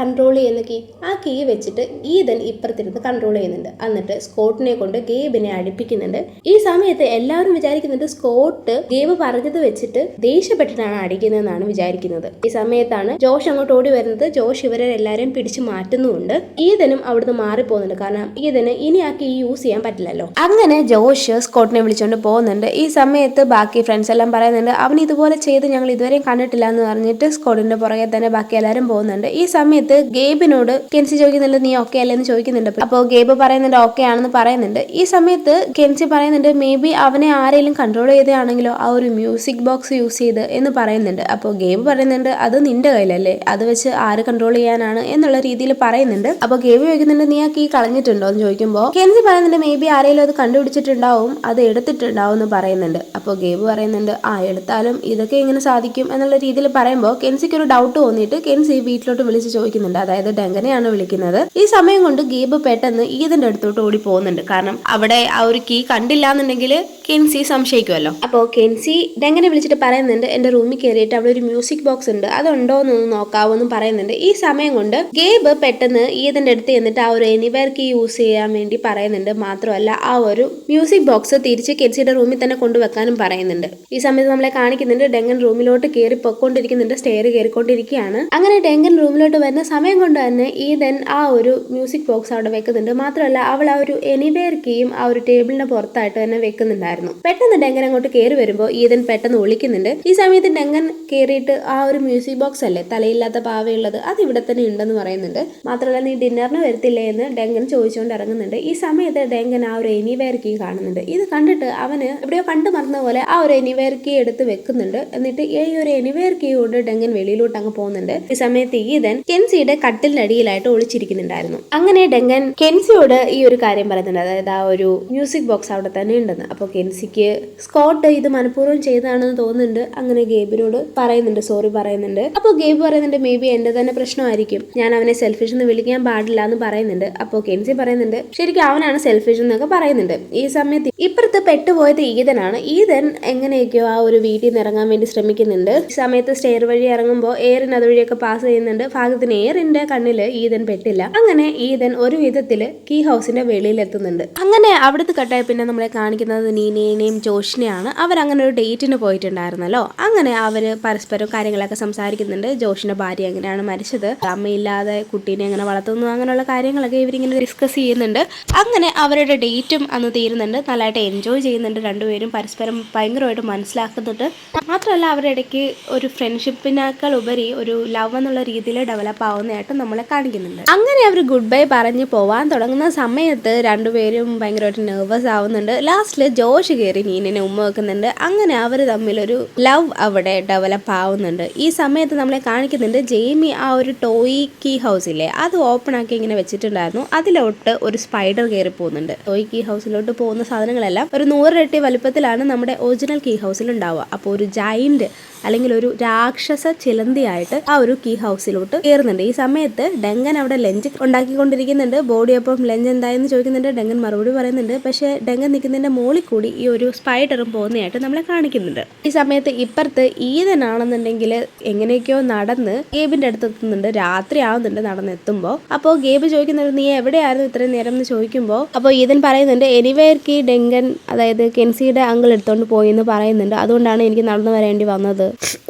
കൺട്രോൾ ചെയ്യുന്ന കീ ആ കീ വെച്ചിട്ട് ഈതൻ ഇപ്പുറത്തിരുന്ന് കൺട്രോൾ ചെയ്യുന്നുണ്ട്. എന്നിട്ട് സ്കോട്ടിനെ കൊണ്ട് ഗേബിനെ അടുപ്പിക്കുന്നുണ്ട്. ഈ സമയത്ത് എല്ലാവരും വിചാരിക്കുന്നുണ്ട് സ്കോട്ട് ഗേബ് പറഞ്ഞത് വെച്ചിട്ട് ദേഷ്യപ്പെട്ടിട്ടാണ് അടിക്കുന്നതെന്നാണ് വിചാരിക്കുന്നത്. ഈ സമയത്താണ് ജോഷ് അങ്ങോട്ട് ഓടി വരുന്നത്. ജോഷ് ഇവരെ എല്ലാവരെയും പിടിച്ചു മാറ്റുന്നുമുണ്ട്. ഈതനും അവിടുന്ന് മാറിപ്പോകുന്നുണ്ട്. കാരണം ഈതന് ഇനി ആ കീ യൂസ് ചെയ്യാൻ പറ്റില്ലല്ലോ. അങ്ങനെ ജോഷ് സ്കോട്ടിനെ വിളിച്ചുകൊണ്ട് പോകുന്നുണ്ട്. ഈ സമയത്ത് ബാക്കി ഫ്രണ്ട്സ് എല്ലാം പറയുന്നുണ്ട് അവൻ ഇതുപോലെ ചെയ്ത് ഞങ്ങൾ ഇതുവരെയും കണ്ടിട്ടില്ല എന്ന് പറഞ്ഞിട്ട് സ്കോട്ടിന്റെ പുറകെ തന്നെ ബാക്കി എല്ലാവരും പോകുന്നുണ്ട്. ഈ സമയത്ത് ഗേബിനോട് കെൻസി ചോദിക്കുന്നുണ്ട് നീ ഓക്കെ അല്ലേ? എന്ന് ചോദിക്കുന്നുണ്ട്. അപ്പോൾ ഗേബ് പറയുന്നുണ്ട് ഓക്കെ ആണെന്ന് പറയുന്നുണ്ട്. ഈ സമയത്ത് കെൻസി പറയുന്നുണ്ട് മേ ബി അവനെ ആരെങ്കിലും കൺട്രോൾ ചെയ്തതാണെങ്കിലോ ആ ഒരു മ്യൂസിക് ബോക്സ് യൂസ് ചെയ്ത് എന്ന് പറയുന്നുണ്ട്. അപ്പോൾ ഗേബ് പറയുന്നുണ്ട് അത് നിന്റെ കയ്യിലല്ലേ? അത് വെച്ച് ആര് കൺട്രോൾ ചെയ്യാനാണ്? എന്നുള്ള രീതിയിൽ പറയുന്നുണ്ട്. അപ്പോൾ ഗേബ് ചോദിക്കുന്നുണ്ട് നീ ആ കീ കളഞ്ഞിട്ടുണ്ടോ? എന്ന് ചോദിക്കുമ്പോൾ കെൻസി പറയുന്നുണ്ട് മേ ബി ആരെങ്കിലും അത് കണ്ടുപിടിച്ചിട്ടുണ്ടാവും അത് എടുത്തിട്ടുണ്ടാവും എന്ന് പറയുന്നുണ്ട്. അപ്പോൾ ഗേബ് പറയുന്നുണ്ട് ആ എടുത്താലും ഇതൊക്കെ എങ്ങനെ സാധിക്കും? എന്നുള്ള രീതിയിൽ പറയുമ്പോൾ കെൻസിക്ക് ഒരു ഡൗട്ട് തോന്നിയിട്ട് കെൻസി വീട്ടിലോട്ട് വിളിച്ച് ചോദിക്കുന്നുണ്ട്. അതായത് ഡെങ്കനെയാണ് വിളിക്കുന്നത്. ഈ സമയം കൊണ്ട് ഗേബ് പെട്ടെന്ന് ഈതിന്റെ അടുത്തോട്ട് ഓടി പോകുന്നുണ്ട്. കാരണം അവിടെ ആ ഒരു കീ കണ്ടില്ല എന്നുണ്ടെങ്കിൽ കെൻസി സംശയിക്കുമല്ലോ. അപ്പോൾ കെൻസി ഡെങ്കനെ വിളിച്ചിട്ട് പറയുന്നുണ്ട് എന്റെ റൂമിൽ കയറിയിട്ട് അവിടെ ഒരു മ്യൂസിക് ബോക്സ് ഉണ്ട്. അതുണ്ടോ എന്നൊന്ന് നോക്കാവോ എന്നും പറയുന്നുണ്ട്. ഈ സമയം കൊണ്ട് ഗേബ് പെട്ടെന്ന് ഈദിന്റെ അടുത്ത് എന്നിട്ട് ആ ഒരു എനിവേർക്ക് കീ യൂസ് ചെയ്യാൻ വേണ്ടി പറയുന്നുണ്ട്. മാത്രമല്ല ആ ഒരു മ്യൂസിക് ബോക്സ് തിരിച്ച് കെൽസിയുടെ റൂമിൽ തന്നെ കൊണ്ടുവെക്കാനും പറയുന്നുണ്ട്. ഈ സമയത്ത് നമ്മളെ കാണിക്കുന്നുണ്ട്. ഡെങ്കൻ റൂമിലോട്ട് കയറി പൊക്കോണ്ടിരിക്കുന്നുണ്ട് സ്റ്റെയർ കയറിക്കൊണ്ടിരിക്കുകയാണ്. അങ്ങനെ ഡെങ്കൻ റൂമിലോട്ട് വരുന്ന സമയം കൊണ്ട് തന്നെ ഈതൻ ആ ഒരു മ്യൂസിക് ബോക്സ് അവിടെ വെക്കുന്നുണ്ട്. മാത്രമല്ല അവൾ ആ ഒരു എനിവേർ കീയും ആ ഒരു ടേബിളിന്റെ പുറത്തായിട്ട് തന്നെ വെക്കുന്നുണ്ടായിരുന്നു. പെട്ടെന്ന് ഡെങ്കൻ അങ്ങോട്ട് കയറി വരുമ്പോൾ ഈതൻ പെട്ടെന്ന് ഒളിക്കുന്നുണ്ട്. ഈ സമയത്ത് ഡെങ്കൻ കയറിയിട്ട് ആ ഒരു മ്യൂസിക് ബോക്സ് അല്ലേ? തലയില്ലാത്ത പാവയുള്ളത് അത് ഇവിടെ തന്നെ ഉണ്ടെന്ന് പറയുന്നുണ്ട്. മാത്രമല്ല നീ ഡിന്നറിന് വരത്തില്ലേ എന്ന് ഡെങ്കൻ ചോദിച്ചുകൊണ്ട് ഇറങ്ങുന്നുണ്ട്. ഈ സമയത്ത് ഡെങ്കൻ ആ ഒരു എനിവേർ കീ കാണുന്നുണ്ട്. ഇത് കണ്ടിട്ട് അവന് എവിടെയോ കണ്ടു മറന്ന പോലെ ആ ഒരു എനിവേർ കീ എടുത്ത് വെക്കുന്നുണ്ട്. എന്നിട്ട് ഈ ഒരു എനിവേർ കീ കൊണ്ട് ഡെങ്കൻ വെളിയിലോട്ട് അങ്ങ് പോകുന്നുണ്ട്. ഈ സമയത്ത് ഈതൻ കെൻസിയുടെ കട്ടിലിന്റെ അടിയിലായിട്ട് ഒളിച്ചിരിക്കുന്നുണ്ടായിരുന്നു. അങ്ങനെ ഡെങ്കൻ കെൻസിയോട് ഈ ഒരു കാര്യം പറയുന്നുണ്ട്. അതായത് ആ ഒരു മ്യൂസിക് ബോക്സ് അവിടെ തന്നെ ഉണ്ടെന്ന്. അപ്പോൾ കെൻസിക്ക് സ്കോട്ട് ഇത് മനഃപൂർവം ചെയ്തതാണെന്ന് തോന്നുന്നുണ്ട്. അങ്ങനെ ഗേബിനോട് പറയുന്നുണ്ട് സോറി പറയുന്നുണ്ട്. അപ്പോൾ ഗേബ് പറയുന്നുണ്ട് മേ ബി എന്റെ തന്നെ പ്രശ്നമായിരിക്കും. ഞാൻ അവനെ സെൽഫിഷ് എന്ന് വിളിക്കാൻ പാടില്ല എന്ന് പറയുന്നുണ്ട്. അപ്പോൾ കെൻസി പറയുന്നുണ്ട് ശരിക്കും അവനാണ് സെൽഫിഷ് എന്നൊക്കെ പറയുന്നുണ്ട്. ഈ സമയത്ത് ഇപ്പുറത്ത് പെട്ടുപോയത് ഈതനാണ്. ഈതൻ എങ്ങനെയൊക്കെയോ ആ ഒരു വീട്ടിൽ നിന്ന് ഇറങ്ങാൻ വേണ്ടി ശ്രമിക്കുന്നുണ്ട്. ഈ സമയത്ത് സ്റ്റെയർ വഴി ഇറങ്ങുമ്പോൾ എയറിൻ അതുവഴിയൊക്കെ പാസ് ചെയ്യുന്നുണ്ട്. ഭാഗത്തിന് എയറിന്റെ കണ്ണിൽ ഈതൻ പെട്ടില്ല. അങ്ങനെ ഈതൻ ഒരു വിധത്തിൽ കീ ഹൗസിന്റെ വെളിയിൽ എത്തുന്നുണ്ട് അങ്ങനെ അവിടുത്തെ കട്ടായി പിന്നെ നമ്മളെ കാണിക്കുന്നത് നീനേനെയും ജോഷിനെയാണ്. അവർ അങ്ങനെ ഒരു ഡേറ്റിന് പോയിട്ടുണ്ടായിരുന്നല്ലോ. അങ്ങനെ അവർ പരസ്പരം കാര്യങ്ങളൊക്കെ സംസാരിക്കുന്നുണ്ട്. ജോഷിന്റെ ഭാര്യ എങ്ങനെയാണ് മരിച്ചത്? അമ്മയില്ലാതെ കുട്ടീനെ എങ്ങനെ വളർത്തുന്നു? അങ്ങനെയുള്ള കാര്യങ്ങളൊക്കെ ഇവരിങ്ങനെ ഡിസ്കസ് ചെയ്യുന്നുണ്ട്. അങ്ങനെ അവരുടെ ഡേറ്റും അന്ന് തീരുന്നുണ്ട്. നല്ലതായിട്ട് എൻജോയ് ചെയ്യുന്നുണ്ട് രണ്ടുപേരും. പരസ്പരം ഭയങ്കരമായിട്ട് മനസ്സിലാക്കുന്നുണ്ട്. മാത്രമല്ല അവരുടെ ഇടയ്ക്ക് ഒരു ഫ്രണ്ട്ഷിപ്പിനേക്കാൾ ഉപരി ഒരു ലവ് എന്നുള്ള രീതിയിൽ ഡെവലപ്പ് ആവുന്നതായിട്ട് നമ്മളെ കാണിക്കുന്നുണ്ട്. അങ്ങനെ അവർ ഗുഡ് ബൈ പറഞ്ഞ് പോവാൻ തുടങ്ങുന്ന സമയത്ത് രണ്ടുപേരും ഭയങ്കരമായിട്ട് നെർവസ് ആവുന്നുണ്ട്. ലാസ്റ്റിൽ ജോഷ് കയറി നീനിനെ ഉമ്മ വെക്കുന്നുണ്ട്. അങ്ങനെ അവർ തമ്മിലൊരു ലവ് അവിടെ ഡെവലപ്പ് ആവുന്നുണ്ട് ഈ സമയത്ത് നമ്മളെ കാണിക്കുന്നുണ്ട് ജെയിമി ആ ഒരു ടോയ് കീ ഹൗസില്ലേ അത് ഓപ്പൺ ആക്കി ഇങ്ങനെ വെച്ചിട്ടുണ്ടായിരുന്നു. അതിലോട്ട് ഒരു സ്പൈഡർ കയറി പോകുന്നുണ്ട്. ടോയ് കീ ഹൗസിലോട്ട് പോകുന്ന സാധനങ്ങളെല്ലാം ഒരു നൂറിരട്ടി വലുപ്പത്തിലാണ് നമ്മുടെ ഒറിജിനൽ കീ ഹൗസിൽ ഉണ്ടാവുക. അപ്പോൾ ഒരു ജൈന്റ് അല്ലെങ്കിൽ ഒരു രാക്ഷസ ചിലന്തിയായിട്ട് ആ ഒരു കീ ഹൗസിലോട്ട് കയറുന്നുണ്ട്. ഈ സമയത്ത് ഡെങ്കൻ അവിടെ ലഞ്ച് ഉണ്ടാക്കിക്കൊണ്ടിരിക്കുന്നുണ്ട്. ബോഡി ഒപ്പം ലഞ്ച് എന്തായെന്ന് ചോദിക്കുന്നുണ്ട്. ഡെങ്കൻ മറുപടി പറയുന്നുണ്ട്. പക്ഷേ ഡെങ്കൻ നിൽക്കുന്നതിന്റെ മുകളിൽ കൂടി ഈ ഒരു സ്പൈഡറും പോകുന്നതായിട്ട് നമ്മളെ കാണിക്കുന്നുണ്ട്. ഈ സമയത്ത് ഇപ്പുറത്ത് ഈതനാണെന്നുണ്ടെങ്കിൽ എങ്ങനെയൊക്കെയോ നടന്ന് ഗേബിന്റെ അടുത്ത് എത്തുന്നുണ്ട് രാത്രി ആവുന്നുണ്ട് നടന്നെത്തുമ്പോൾ അപ്പോൾ ഗേബ് ചോദിക്കുന്നുണ്ട് നീ എവിടെയായിരുന്നു ഇത്രയും നേരം? എന്ന് ചോദിക്കുമ്പോൾ അപ്പോൾ ഈതൻ പറയുന്നുണ്ട് എനിവേർക്ക് ഡെങ്കൻ അതായത് കെൻസിയുടെ അങ്കിൾ എടുത്തോണ്ട് പോയി എന്ന് പറയുന്നുണ്ട്. അതുകൊണ്ടാണ് എനിക്ക് നടന്നു വരേണ്ടി വന്നത്.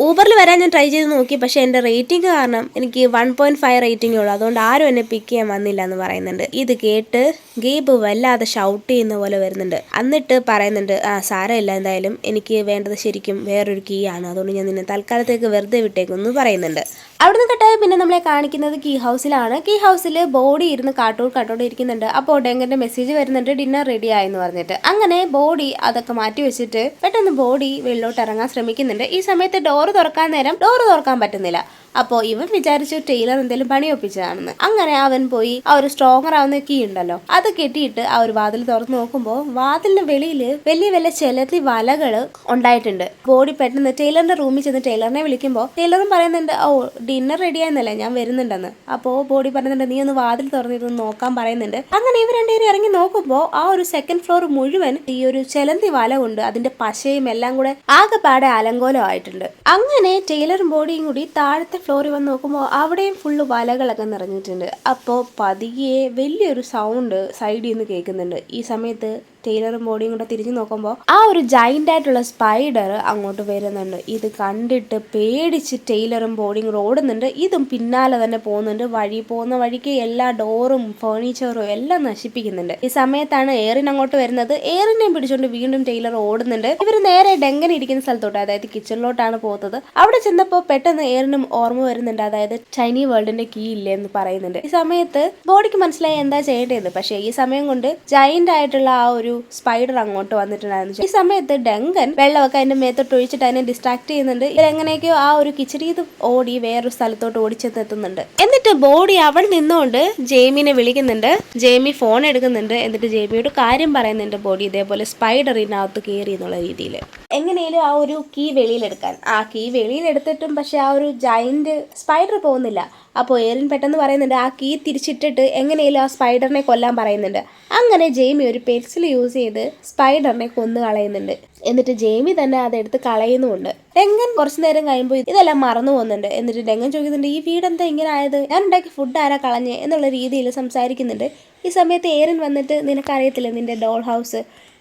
ഊബറിൽ വരാൻ ഞാൻ ട്രൈ ചെയ്ത് നോക്കി പക്ഷെ എന്റെ റേറ്റിംഗ് കാരണം എനിക്ക് വൺ പോയിന്റ് ഫൈവ് റേറ്റിംഗ് ഉള്ളൂ. അതുകൊണ്ട് ആരും എന്നെ പിക്ക് ചെയ്യാൻ വന്നില്ല എന്ന് പറയുന്നുണ്ട്. ഇത് കേട്ട് ഗേബ് വല്ലാതെ ഷൗട്ട് ചെയ്യുന്ന പോലെ വരുന്നുണ്ട്. എന്നിട്ട് പറയുന്നുണ്ട് ആ സാരമില്ല എന്തായാലും. എനിക്ക് വേണ്ടത് ശരിക്കും വേറൊരു കീ ആണ്. അതുകൊണ്ട് ഞാൻ നിന്നെ തൽക്കാലത്തേക്ക് വെറുതെ വിട്ടേക്കുമെന്ന് പറയുന്നുണ്ട്. അവിടുന്ന് കട്ടായ പിന്നെ നമ്മളെ കാണിക്കുന്നത് കീ ഹൗസിലാണ് കീ ഹൗസിൽ ബോഡി ഇരുന്ന് കാട്ടൂർ കാട്ടോട് ഇരിക്കുന്നുണ്ട് അപ്പോൾ ഡെങ്കന്റെ മെസ്സേജ് വരുന്നുണ്ട് ഡിന്നർ റെഡി ആയെന്ന് പറഞ്ഞിട്ട്. അങ്ങനെ ബോഡി അതൊക്കെ മാറ്റി വെച്ചിട്ട് പെട്ടെന്ന് ബോഡി വെള്ളോട്ട് ഇറങ്ങാൻ ശ്രമിക്കുന്നുണ്ട്. ഈ സമയത്ത് ഡോറ് തുറക്കാൻ നേരം ഡോറ് തുറക്കാൻ പറ്റുന്നില്ല. അപ്പോൾ ഇവൻ വിചാരിച്ചു ടൈലർ എന്തെങ്കിലും പണി ഒപ്പിച്ചതാണെന്ന്. അങ്ങനെ അവൻ പോയി ആ ഒരു സ്ട്രോങ്ങർ ആവുന്ന കീ ഉണ്ടല്ലോ. അത് കെട്ടിയിട്ട് ആ ഒരു വാതിൽ തുറന്ന് നോക്കുമ്പോൾ വാതിലിന്റെ വെളിയിൽ വലിയ വലിയ ചെലത്തി വലകൾ ഉണ്ടായിട്ടുണ്ട്. ബോഡി പെട്ടെന്ന് ടൈലറിന്റെ റൂമിൽ ചെന്ന് ടൈലറിനെ വിളിക്കുമ്പോൾ ടൈലറും പറയുന്നുണ്ട് ഓ ഡിന്നർ റെഡി ആയെന്നല്ലേ ഞാൻ വരുന്നുണ്ടെന്ന്. അപ്പോ ബോഡി പറയുന്നുണ്ട് നീ ഒന്ന് വാതിൽ തുറന്നിരുന്ന് നോക്കാൻ പറയുന്നുണ്ട്. അങ്ങനെ ഇവർ രണ്ടുപേരും ഇറങ്ങി നോക്കുമ്പോൾ ആ ഒരു സെക്കൻഡ് ഫ്ലോർ മുഴുവൻ ഈ ഒരു ചെലന്തി വല കൊണ്ട് അതിന്റെ പശയും എല്ലാം കൂടെ ആകെപ്പാടെ അലങ്കോലമായിട്ടുണ്ട് അങ്ങനെ ടൈലറും ബോഡിയും കൂടി താഴത്തെ ഫ്ലോറിൽ വന്ന് നോക്കുമ്പോൾ അവിടെയും ഫുള്ള് വലകളൊക്കെ നിറഞ്ഞിട്ടുണ്ട്. അപ്പോൾ പതിയെ വലിയൊരു സൗണ്ട് സൈഡിൽ നിന്ന് കേൾക്കുന്നുണ്ട്. ഈ സമയത്ത് ടൈലറും ബോഡിയും കൂടെ തിരിഞ്ഞു നോക്കുമ്പോൾ ആ ഒരു ജൈന്റ് ആയിട്ടുള്ള സ്പൈഡർ അങ്ങോട്ട് വരുന്നുണ്ട്. ഇത് കണ്ടിട്ട് പേടിച്ച് ടൈലറും ബോഡിയും കൂടെ ഓടുന്നുണ്ട്. ഇതും പിന്നാലെ തന്നെ പോകുന്നുണ്ട്. വഴി പോകുന്ന വഴിക്ക് എല്ലാ ഡോറും ഫേർണിച്ചറും എല്ലാം നശിപ്പിക്കുന്നുണ്ട്. ഈ സമയത്താണ് എയറിൻ അങ്ങോട്ട് വരുന്നത്. എയറിനെയും പിടിച്ചുകൊണ്ട് വീണ്ടും ടൈലർ ഓടുന്നുണ്ട്. ഇവർ നേരെ ഡെങ്കൻ ഇരിക്കുന്ന സ്ഥലത്തോട്ട് അതായത് കിച്ചണിലോട്ടാണ് പോകുന്നത് അവിടെ ചെന്നപ്പോൾ പെട്ടെന്ന് എയറിനും ഓർമ്മ വരുന്നുണ്ട്. അതായത് ചൈനീ വേൾഡിന്റെ കീ ഇല്ലേ എന്ന് പറയുന്നുണ്ട്. ഈ സമയത്ത് ബോഡിക്ക് മനസ്സിലായി എന്താ ചെയ്യേണ്ടത്. പക്ഷേ ഈ സമയം കൊണ്ട് ജൈന്റ് ആയിട്ടുള്ള ആ ഒരു സ്പൈഡർ അങ്ങോട്ട് വന്നിട്ടുണ്ടായിരുന്നു. ഈ സമയത്ത് ഡെങ്കൻ വെള്ളമൊക്കെ അതിന്റെ മേത്തോട്ട് ഒഴിച്ചിട്ട് അതിനെ ഡിസ്ട്രാക്ട് ചെയ്യുന്നുണ്ട്. ഇവരെങ്ങനെയൊക്കെയോ ആ ഒരു കിച്ചടിയത് ഓടി വേറൊരു സ്ഥലത്തോട്ട് ഓടിച്ചെത്തെത്തുന്നുണ്ട് എന്നിട്ട് ബോഡി അവിടെ നിന്നുകൊണ്ട് ജെയ്മിനെ വിളിക്കുന്നുണ്ട്. ജെയ്മി ഫോൺ എടുക്കുന്നുണ്ട്. എന്നിട്ട് ജെയ്മിയോട് കാര്യം പറയുന്നുണ്ട് ബോഡി ഇതേപോലെ സ്പൈഡറിനകത്ത് കയറി എന്നുള്ള രീതിയിൽ എങ്ങനെയും ആ ഒരു കീ വെളിയിലെടുക്കാൻ. ആ കീ വെളിയിലെടുത്തിട്ടും പക്ഷെ ആ ഒരു ജയന്റ് സ്പൈഡർ പോകുന്നില്ല. അപ്പോൾ എറിൻ പെട്ടെന്ന് പറയുന്നുണ്ട് ആ കീ തിരിച്ചിട്ടിട്ട് എങ്ങനെയും ആ സ്പൈഡറിനെ കൊല്ലാൻ പറയുന്നുണ്ട്. അങ്ങനെ ജെയ്മി ഒരു പെൻസിൽ യൂസ് ചെയ്ത് സ്പൈഡറിനെ കൊന്നു കളയുന്നുണ്ട്. എന്നിട്ട് ജെയ്മി തന്നെ അതെടുത്ത് കളയുന്നുമുണ്ട്. രംഗൻ കുറച്ചു നേരം കഴിയുമ്പോൾ ഇതെല്ലാം മറന്നു പോകുന്നുണ്ട്. എന്നിട്ട് രംഗൻ ചോദിക്കുന്നുണ്ട് ഈ വീട് എന്താ ഇങ്ങനെ ആയത്? ഞാൻ ഉണ്ടാക്കിയ ഫുഡ് ആരാ കളഞ്ഞേ? എന്നുള്ള രീതിയിൽ സംസാരിക്കുന്നുണ്ട്. ഈ സമയത്ത് ഏരൻ വന്നിട്ട് നിനക്കറിയത്തില്ല നിന്റെ ഡോൾ ഹൗസ്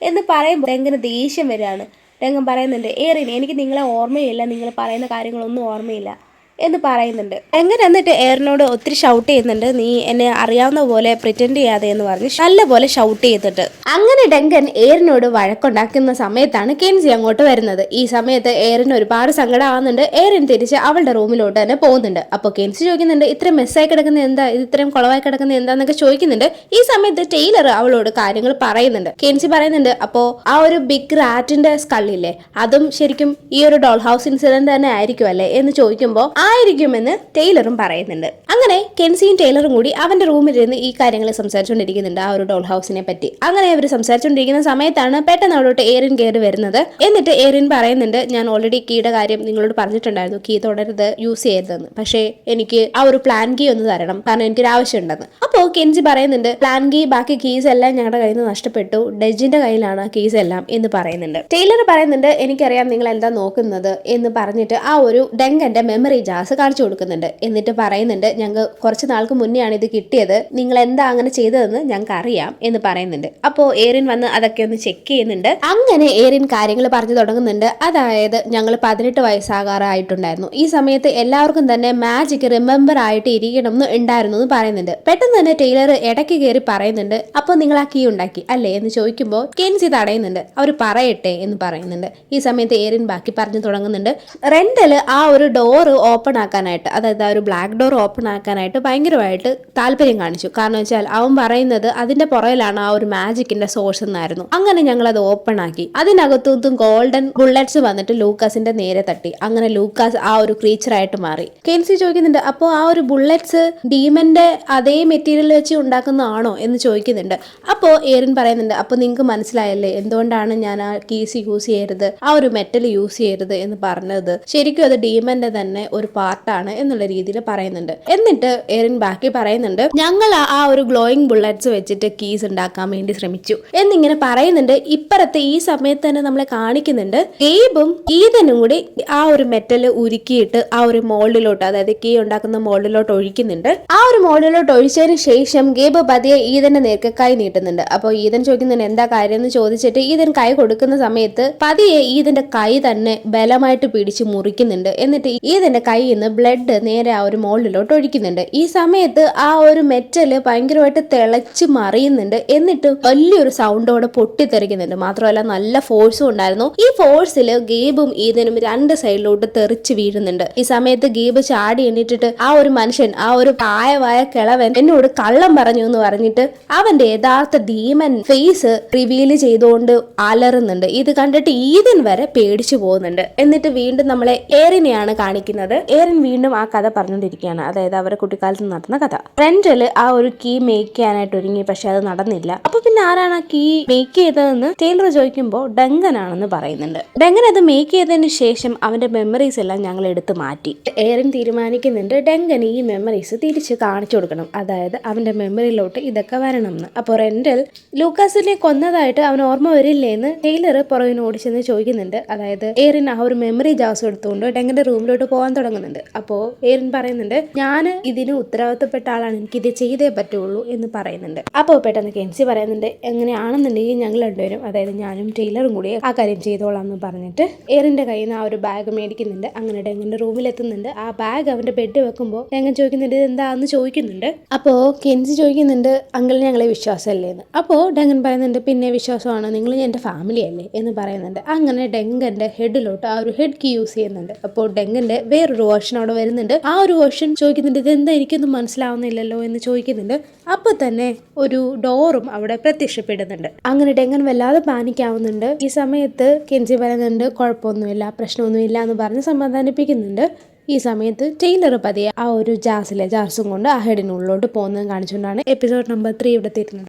എന്ന് പറയുമ്പോൾ രംഗന് ദേഷ്യം വരികയാണ്. രംഗം പറയുന്നുണ്ട്. ഏറിന് എനിക്ക് നിങ്ങളെ ഓർമ്മയില്ല. നിങ്ങൾ പറയുന്ന കാര്യങ്ങളൊന്നും ഓർമ്മയില്ല. എന്ന് പറയുന്നുണ്ട്. എങ്ങനെ എന്നിട്ട് എയറിനോട് ഒത്തിരി ഷൗട്ട് ചെയ്യുന്നുണ്ട്. നീ എന്നെ അറിയാവുന്ന പോലെ പ്രിറ്റൻഡ് ചെയ്യാതെ എന്ന് പറഞ്ഞ് നല്ലപോലെ ഷൗട്ട് ചെയ്തിട്ട്. അങ്ങനെ ഡെങ്കൻ എയറിനോട് വഴക്കുണ്ടാക്കുന്ന സമയത്താണ് കെൻസി അങ്ങോട്ട് വരുന്നത്. ഈ സമയത്ത് എയറിന് ഒരുപാട് സങ്കടമാകുന്നുണ്ട് എയറിൻ തിരിച്ച് അവളുടെ റൂമിലോട്ട് തന്നെ പോകുന്നുണ്ട്. അപ്പോൾ കെൻസി ചോദിക്കുന്നുണ്ട് ഇത്രയും മെസ്സായി കിടക്കുന്ന എന്താ? ഇത് ഇത്രയും കുളവായി കിടക്കുന്ന എന്താന്നൊക്കെ ചോദിക്കുന്നുണ്ട്. ഈ സമയത്ത് ടൈലർ അവളോട് കാര്യങ്ങൾ പറയുന്നുണ്ട്. കെൻസി പറയുന്നുണ്ട് അപ്പോൾ ആ ഒരു ബിഗ് റാറ്റിന്റെ സ്കള്ളില്ലേ അതും ശരിക്കും ഈ ഒരു ഡോൾ ഹൗസ് ഇൻസിഡന്റ് തന്നെ ആയിരിക്കും അല്ലേ? എന്ന് ചോദിക്കുമ്പോൾ ആയിരിക്കുമെന്ന് ടൈലറും പറയുന്നുണ്ട്. അങ്ങനെ കെൻസിയും ടൈലറും കൂടി അവന്റെ റൂമിലിരുന്ന് ഈ കാര്യങ്ങൾ സംസാരിച്ചുകൊണ്ടിരിക്കുന്നുണ്ട് ആ ഒരു ഡോൾ ഹൗസിനെ പറ്റി. അങ്ങനെ അവർ സംസാരിച്ചുകൊണ്ടിരിക്കുന്ന സമയത്താണ് പെട്ടെന്ന് അവിടോട്ട് എയറിൻ കയറി വരുന്നത്. എന്നിട്ട് എയറിൻ പറയുന്നുണ്ട് ഞാൻ ഓൾറെഡി കീയുടെ കാര്യം നിങ്ങളോട് പറഞ്ഞിട്ടുണ്ടായിരുന്നു. കീ തുടരുത് യൂസ് ചെയ്യരുതെന്ന്. പക്ഷേ എനിക്ക് ആ ഒരു പ്ലാൻ കീ ഒന്ന് തരണം. കാരണം എനിക്കൊരു ആവശ്യമുണ്ടെന്ന്. അപ്പോൾ കെൻസി പറയുന്നുണ്ട് പ്ലാൻ കീ ബാക്കി കീസ് എല്ലാം ഞങ്ങളുടെ കയ്യിൽ നിന്ന് നഷ്ടപ്പെട്ടു. ഡെജിന്റെ കയ്യിലാണ് കീസ് എല്ലാം എന്ന് പറയുന്നുണ്ട്. ടൈലർ പറയുന്നുണ്ട് എനിക്കറിയാം നിങ്ങൾ എന്താ നോക്കുന്നത് എന്ന് പറഞ്ഞിട്ട് ആ ഒരു ഡെങ്കന്റെ മെമ്മറി ജാസ് കാണിച്ചു കൊടുക്കുന്നുണ്ട്. എന്നിട്ട് പറയുന്നുണ്ട് ഞങ്ങൾ കുറച്ച് നാൾക്ക് മുന്നെയാണ് ഇത് കിട്ടിയത്. നിങ്ങൾ എന്താ അങ്ങനെ ചെയ്തതെന്ന് ഞങ്ങൾക്ക് അറിയാം എന്ന് പറയുന്നുണ്ട്. അപ്പോൾ ഏറിൻ വന്ന് അതൊക്കെ ഒന്ന് ചെക്ക് ചെയ്യുന്നുണ്ട്. അങ്ങനെ ഏറിൻ കാര്യങ്ങൾ പറഞ്ഞു തുടങ്ങുന്നുണ്ട്. അതായത് ഞങ്ങൾ പതിനെട്ട് വയസ്സാകാറായിട്ടുണ്ടായിരുന്നു. ഈ സമയത്ത് എല്ലാവർക്കും തന്നെ മാജിക് റിമെമ്പർ ആയിട്ട് ഇരിക്കണം എന്ന് ഉണ്ടായിരുന്നു എന്ന് പറയുന്നുണ്ട്. പെട്ടെന്ന് തന്നെ ടൈലർ ഇടയ്ക്ക് കയറി പറയുന്നുണ്ട് അപ്പോൾ നിങ്ങൾ ആ കീ ഉണ്ടാക്കി അല്ലേ? എന്ന് ചോദിക്കുമ്പോൾ കെൻസി തടയുന്നുണ്ട്. അവർ പറയട്ടെ എന്ന് പറയുന്നുണ്ട്. ഈ സമയത്ത് ഏറിൻ ബാക്കി പറഞ്ഞു തുടങ്ങുന്നുണ്ട്. റെന്റൽ ആ ഒരു ഡോറ് ഓപ്പൺ ആക്കാനായിട്ട് അതായത് ആ ഒരു ബ്ലാക്ക് ഡോർ ഓപ്പൺ ആക്കാനായിട്ട് ഭയങ്കരമായിട്ട് താല്പര്യം കാണിച്ചു. കാരണം വെച്ചാൽ അവൻ പറയുന്നത് അതിന്റെ പുറയിലാണ് ആ ഒരു മാജിക്കിന്റെ സോഴ്സ് എന്നായിരുന്നു. അങ്ങനെ ഞങ്ങൾ അത് ഓപ്പൺ ആക്കി അതിനകത്തുനിന്നും ഗോൾഡൻ ബുള്ളറ്റ്സ് വന്നിട്ട് ലൂക്കാസിന്റെ നേരെ തട്ടി. അങ്ങനെ ലൂക്കാസ് ആ ഒരു ക്രീച്ചർ ആയിട്ട് മാറി. കെൻസി ചോദിക്കുന്നുണ്ട് അപ്പോൾ ആ ഒരു ബുള്ളറ്റ്സ് ഡീമന്റെ അതേ മെറ്റീരിയൽ വെച്ച് ഉണ്ടാക്കുന്നതാണോ? എന്ന് ചോദിക്കുന്നുണ്ട്. അപ്പോൾ ഏറിൻ പറയുന്നുണ്ട് അപ്പോൾ നിങ്ങൾക്ക് മനസ്സിലായല്ലേ? എന്തുകൊണ്ടാണ് ഞാൻ ആ കീസ് യൂസ് ചെയ്യരുത്? ആ ഒരു മെറ്റൽ യൂസ് ചെയ്യരുത്? എന്ന് പറഞ്ഞത്. ശരിക്കും അത് ഡീമന്റെ തന്നെ ഒരു പാർട്ടാണ് എന്നുള്ള രീതിയിൽ പറയുന്നുണ്ട്. എന്നിട്ട് എറിൻ ബാക്കി പറയുന്നുണ്ട് ഞങ്ങൾ ആ- ഒരു ഗ്ലോയിങ് ബുള്ളറ്റ്സ് വെച്ചിട്ട് കീസ് ഉണ്ടാക്കാൻ വേണ്ടി ശ്രമിച്ചു. എന്നിങ്ങനെ പറയുന്നുണ്ട്. ഇപ്പറത്തെ ഈ സമയത്ത് തന്നെ നമ്മളെ കാണിക്കുന്നുണ്ട്. ഗെയ്ബും ഈതനും കൂടി ആ ഒരു മെറ്റൽ ഉരുക്കിയിട്ട് ആ ഒരു മോൾഡിലോട്ട് അതായത് കീ ഉണ്ടാക്കുന്ന മോൾഡിലോട്ട് ഒഴിക്കുന്നുണ്ട്. ആ ഒരു മോൾഡിലോട്ട് ഒഴിച്ചതിന് ശേഷം ഗേബ് പതിയെ ഈതന്റെ നേർക്ക് കൈ നീട്ടുന്നുണ്ട്. അപ്പോൾ ഈതൻ ചോദിക്കുന്നുണ്ട് എന്താ കാര്യം? എന്ന് ചോദിച്ചിട്ട് ഈതൻ കൈ കൊടുക്കുന്ന സമയത്ത് പതിയെ ഈതന്റെ കൈ തന്നെ ബലമായിട്ട് പിടിച്ച് മുറിക്കുന്നുണ്ട്. എന്നിട്ട് ഈതന്റെ കൈയിൽ നിന്ന് ബ്ലഡ് നേരെ ആ ഒരു മോളിലോട്ട് ഒഴിക്കുന്നുണ്ട്. ഈ സമയത്ത് ആ ഒരു മെറ്റൽ ഭയങ്കരമായിട്ട് തിളച്ച് മറിയുന്നുണ്ട്. എന്നിട്ട് വലിയൊരു സൗണ്ടോടെ പൊട്ടിത്തെറിക്കുന്നുണ്ട്. മാത്രമല്ല നല്ല ഫോഴ്സും ഉണ്ടായിരുന്നു. ഈ ഫോഴ്സിൽ ഗീബും ഈതനും രണ്ട് സൈഡിലോട്ട് തെറിച്ച് വീഴുന്നുണ്ട്. ഈ സമയത്ത് ഗീബ് ചാടി എണ്ണിട്ടിട്ട് ആ ഒരു മനുഷ്യൻ ആ ഒരു പ്രായമായ കിളവൻ എന്നോട് കള്ളം പറഞ്ഞു എന്ന് പറഞ്ഞിട്ട് അവന്റെ യഥാർത്ഥ ധീമൻ ഫേസ് റിവീൽ ചെയ്തുകൊണ്ട് അലറുന്നുണ്ട്. ഇത് കണ്ടിട്ട് ഈതൻ വരെ പേടിച്ചു പോകുന്നുണ്ട്. എന്നിട്ട് വീണ്ടും നമ്മളെ ഏറിനെയാണ് കാണിക്കുന്നത്. ഏറിൻ വീണ്ടും ആ കഥ പറഞ്ഞുകൊണ്ടിരിക്കുകയാണ്. അതായത് അവരുടെ കുട്ടിക്കാലത്ത് നടന്ന കഥ. ഫ്രണ്ടിൽ ആ ഒരു കീ മേക്ക് ചെയ്യാനായിട്ട് ഒരുങ്ങി പക്ഷെ അത് നടന്നില്ല. അപ്പൊ പിന്നെ ആരാണ് ആ കീ മേക്ക് ചെയ്തതെന്ന് ടൈലർ ചോദിക്കുമ്പോൾ ഡങ്കൻ ആണെന്ന് പറയുന്നുണ്ട്. ഡങ്കൻ അത് മേക്ക് ചെയ്തതിന് ശേഷം അവന്റെ മെമ്മറീസ് എല്ലാം ഞങ്ങൾ എടുത്തു മാറ്റി. ഏറിൻ തീരുമാനിക്കുന്നുണ്ട് ഡങ്കൻ ഈ മെമ്മറീസ് തിരിച്ച് കാണിച്ചു കൊടുക്കണം. അതായത് അവന്റെ മെമ്മറിയിലോട്ട് ഇതൊക്കെ വരണം എന്ന് അപ്പോൾ റെൻഡൽ ലൂക്കാസിനെ കൊന്നതായിട്ട് അവൻ ഓർമ്മ വരില്ലേന്ന് ടൈലർ പുറകിന് ഓടിച്ചെന്ന് ചോദിക്കുന്നുണ്ട്. അതായത് ഏറിൻ ആ ഒരു മെമ്മറി ജാസ് എടുത്തുകൊണ്ട് ഡെങ്കന്റെ റൂമിലോട്ട് പോകാൻ തുടങ്ങുന്നുണ്ട് അപ്പോൾ ഏരൻ പറയുന്നുണ്ട് ഞാൻ ഇതിന് ഉത്തരവാദിത്തപ്പെട്ട ആളാണ്. എനിക്ക് ഇത് ചെയ്തേ പറ്റുള്ളൂ എന്ന് പറയുന്നുണ്ട്. അപ്പോൾ പെട്ടെന്ന് കെൻസി പറയുന്നുണ്ട് എങ്ങനെയാണെന്നുണ്ടെങ്കിൽ ഞങ്ങൾ രണ്ടുപേരും അതായത് ഞാനും ടൈലറും കൂടി ആ കാര്യം ചെയ്തോളാം എന്ന് പറഞ്ഞിട്ട് ഏറിന്റെ കയ്യിൽ നിന്ന് ആ ഒരു ബാഗ് മേടിക്കുന്നുണ്ട്. അങ്ങനെ ഡെങ്ങിന്റെ റൂമിലെത്തുന്നുണ്ട്. ആ ബാഗ് അവന്റെ ബെഡ് വെക്കുമ്പോൾ ഞങ്ങൾ ചോദിക്കുന്നുണ്ട് എന്താന്ന്? ചോദിക്കുന്നുണ്ട്. അപ്പോൾ കെൻസി ചോദിക്കുന്നുണ്ട് അങ്കിൾ ഞങ്ങളെ വിശ്വാസമല്ലേ? എന്ന്. അപ്പോൾ ഡെങ്ങൻ പറയുന്നുണ്ട് പിന്നെ വിശ്വാസമാണ്. നിങ്ങൾ എന്റെ ഫാമിലി അല്ലേ? എന്ന് പറയുന്നുണ്ട്. അങ്ങനെ ഡെങ്കന്റെ ഹെഡിലോട്ട് ആ ഒരു ഹെഡ് കീ യൂസ് ചെയ്യുന്നുണ്ട്. അപ്പോൾ ഡെങ്കന്റെ വേറൊരു വേർഷൻ അവിടെ വരുന്നുണ്ട്. ആ ഒരു വേർഷൻ ചോദിക്കുന്നുണ്ട് ഇതെന്താ എനിക്കൊന്നും മനസ്സിലാവുന്നില്ലല്ലോ? എന്ന് ചോദിക്കുന്നുണ്ട്. അപ്പോൾ തന്നെ ഒരു ഡോറും അവിടെ പ്രത്യക്ഷപ്പെടുന്നുണ്ട്. അങ്ങനെ ഡെങ്കൻ വല്ലാതെ പാനിക് ആവുന്നുണ്ട്. ഈ സമയത്ത് കെഞ്ചി പറയുന്നുണ്ട് കുഴപ്പമൊന്നുമില്ല പ്രശ്നമൊന്നുമില്ല എന്ന് പറഞ്ഞ് സമാധാനിപ്പിക്കുന്നുണ്ട്. ഈ സമയത്ത് ടൈലർ പതിയെ ആ ഒരു ജാസിലെ ജാർസും കൊണ്ട് ആ ഹെഡിനുള്ളിലോട്ട് പോകുന്നത് കാണിച്ചുകൊണ്ടാണ് എപ്പിസോഡ് നമ്പർ ത്രീ ഇവിടെ തീരുന്നത്